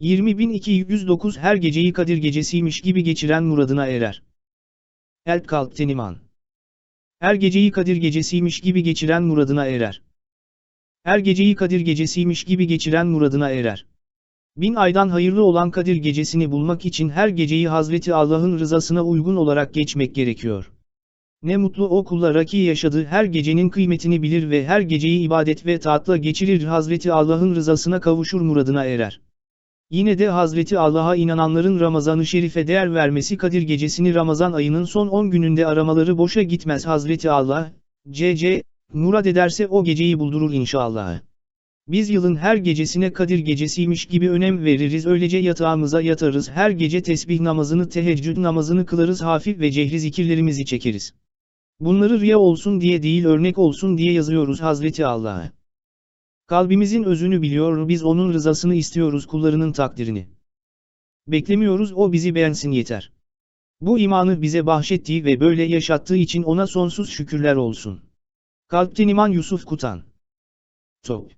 20209 her geceyi Kadir gecesiymiş gibi geçiren muradına erer. Elp kalpten iman. Her geceyi Kadir gecesiymiş gibi geçiren muradına erer. Her geceyi Kadir gecesiymiş gibi geçiren muradına erer. Bin aydan hayırlı olan Kadir gecesini bulmak için her geceyi Hazreti Allah'ın rızasına uygun olarak geçmek gerekiyor. Ne mutlu o kullara ki yaşadığı her gecenin kıymetini bilir ve her geceyi ibadet ve taatla geçirir Hazreti Allah'ın rızasına kavuşur muradına erer. Yine de Hazreti Allah'a inananların Ramazan-ı Şerif'e değer vermesi Kadir gecesini Ramazan ayının son 10 gününde aramaları boşa gitmez Hazreti Allah, c.c. murad ederse o geceyi buldurur inşallah. Biz yılın her gecesine Kadir gecesiymiş gibi önem veririz öylece yatağımıza yatarız her gece tesbih namazını teheccüd namazını kılarız hafif ve cehri zikirlerimizi çekeriz. Bunları riya olsun diye değil örnek olsun diye yazıyoruz Hazreti Allah'a. Kalbimizin özünü biliyor biz onun rızasını istiyoruz kullarının takdirini. Beklemiyoruz o bizi beğensin yeter. Bu imanı bize bahşettiği ve böyle yaşattığı için ona sonsuz şükürler olsun. Kalpten iman Yusuf Kutan Top